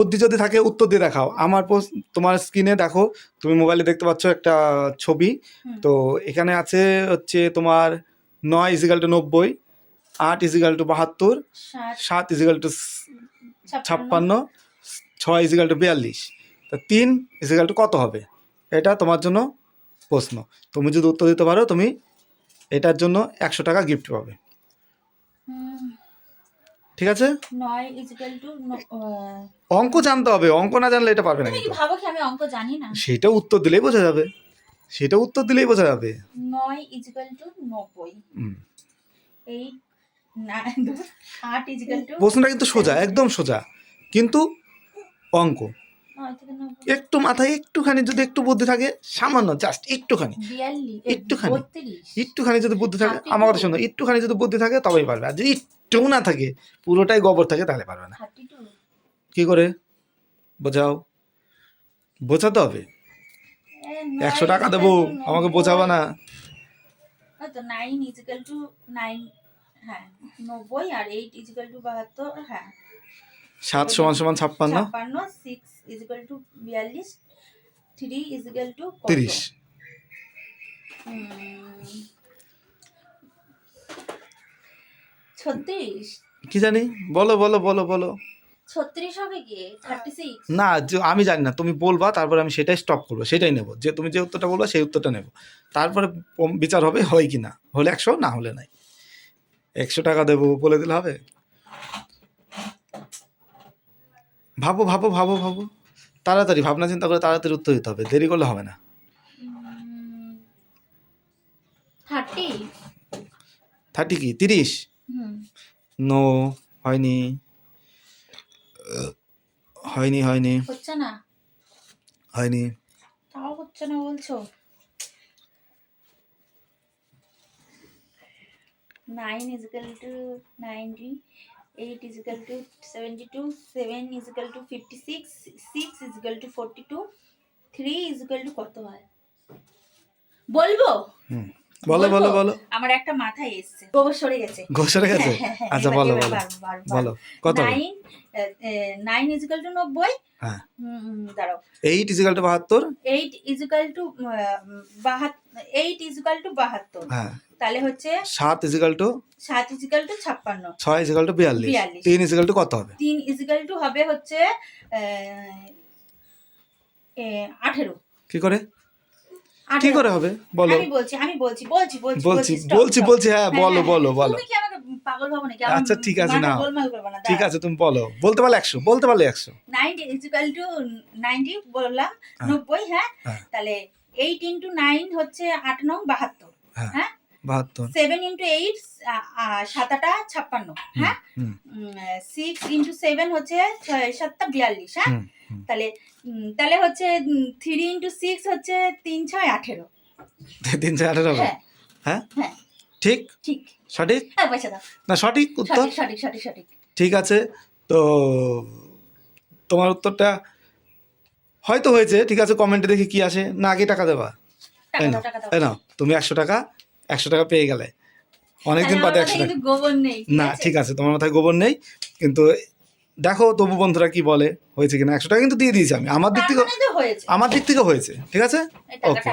বুদ্ধি যদি থাকে উত্তর দিয়ে দেখাও। আমার তোমার স্ক্রিনে দেখো তুমি মোবাইলে দেখতে পাচ্ছ একটা ছবি। তো এখানে আছে হচ্ছে তোমার নয় ইজিক্যাল টু নব্বই আট ইজিক্যাল টু বাহাত্তর সাত। ইজিক্যাল টু ছাপ্পান্ন। ছয় ইজিক্যাল টু বিয়াল্লিশ। তা তিন ইজিক্যাল টু কত হবে? এটা তোমার জন্য প্রশ্ন। তুমি যদি উত্তর দিতে পারো তুমি এটার জন্য একশো টাকা গিফট পাবে। ঠিক আছে? অঙ্ক জানতে হবে অঙ্ক না জানলে এটা পারবে না কিন্তু। ভাবো কি আমি অঙ্ক জানি না? সেটা উত্তর দিলেই বোঝা যাবে। সেটা উত্তর দিলেই বোঝা যাবে। টু প্রশ্নটা কিন্তু সোজা একদম সোজা। কিন্তু অঙ্ক। একটু মাথায় একটুখানি যদি একটু বুদ্ধি থাকে সামান্য জাস্ট একটুখানি। একটুখানি। একটুখানি যদি বুদ্ধি থাকে আমার কথা. শোনো একটুখানি যদি বুদ্ধি থাকে তবেই পারবে। আর যদি একটু না থাকে পুরোটাই গোবর থাকে তাহলে পারবে না। কি করে? বোঝাও। বোঝাতে হবে। একশো টাকা দেবো আমাকে বোঝাবা না। তো নাইন ইজিক্যাল টু নাইন হ্যাঁ নব্বই আর এইট ইজিক্যাল টু বাহাত্তর হ্যাঁ সাত সমান সমান ছাপ্পান্ন ছাপ্পান্ন সিক্স ইজিক্যাল টু বিয়াল্লিশ থ্রি ইজিক্যাল টু তিরিশ ছত্রিশ। কি জানি বলো বলো বলো বলো। ছত্রিশ হবে কি থার্টি সিক্স না আমি জানি না তুমি বলবা তারপরে আমি সেটাই স্টপ করব সেটাই নেব। যে তুমি যে উত্তরটা বলবা সেই উত্তরটা নেব। তারপরে বিচার হবে হয় কি না? হলে একশো না হলে নাই। একশো টাকা দেবো বলে দিলে হবে? ভাবো ভাবো ভাবো ভাবো। তাড়াতাড়ি ভাবনা চিন্তা করে তাড়াতাড়ি উত্তর দিতে হবে। দেরি করলে হবে না। থার্টি থার্টি কি? তিরিশ? নো হয়নি। হয়নি হয়নি। হচ্ছে না? হয়নি। তাও হচ্ছে না বলছো? Nine equal to ninety eight equal to seventy two seven equal to fifty six six equal to forty two three equal to কত হয়? বলব? হুম। বলো বলো বলো। আমার একটা মাথায় এসছে। গোবর সরে গেছে। ঘোষণা গেছে? হ্যাঁ, হ্যাঁ, আচ্ছা বলো বলো। বলো কত? নাইন নাইন ইজিক্যাল টু নব্বই। হ্যাঁ। দাঁড়াও। এইট ইজিক্যাল টু বাহাত্তর? Eight equal to eight equal to বাহাত্তর। হ্যাঁ। তাহলে হচ্ছে সাত ইজিক্যাল টু সাত ইজিক্যাল টু ছাপ্পান্ন। ছয় ইজিক্যাল টু বিয়াল্লিশ। বিয়াল্লিশ। তিন ইজিক্যাল টু কত হবে? তিন ইজিক্যাল টু হবে হচ্ছে আঠেরো। কি করে? কি করে হবে? বলো। আমি বলছি আমি বলছি বলছি বলছি বলছি বলছি বলছি হ্যাঁ হ্যাঁ, বলো হ্যাঁ, বলো বলো। তুমি কি আমাকে পাগল ভাবো নাকি? আচ্ছা, ঠিক আছে, করবে না ঠিক আছে তুমি বলো। বলতে পারলে একশো বলতে পারলে একশো। নাইনটি ইজিক্যাল টু নাইনটি বললাম হ্যাঁ। নব্বই হ্যাঁ? হ্যাঁ। তাহলে এইট ইন্টু নাইন হচ্ছে আট নং বাহাত্তর। হ্যাঁ। হ্যাঁ? বাহাত্তর। সেভেন ইন্টু এইট সাতাটা ছাপ্পান্ন হ্যাঁ? সিক্স ইন্টু সেভেন হচ্ছে ছয় সাতটা বিয়াল্লিশ হ্যাঁ। তাহলে তাহলে হচ্ছে থ্রি ইন্টু সিক্স হচ্ছে তিন ছয় আঠেরো। তিন চার আঠারো হ্যাঁ। হ্যাঁ? হ্যাঁ। ঠিক? ঠিক। সঠিক? হ্যাঁ না সঠিক উত্তর? সঠিক সঠিক সঠিক ঠিক আছে। তো তোমার উত্তরটা হয়তো হয়েছে ঠিক আছে কমেন্টে দেখি কি আসে। না আগে টাকা দেবা। তাই না তুমি একশো টাকা একশো টাকা পেয়ে গেলে। অনেকদিন বাদে একশো টাকা। গোবর নেই না ঠিক আছে তোমার মাথায় গোবর নেই কিন্তু দেখো তবু বন্ধুরা কি বলে হয়েছে কিনা? একশো টাকা কিন্তু দিয়ে দিয়েছি আমি। আমার দিক থেকে মানে আমার দিক থেকে হয়েছে ঠিক আছে? ওকে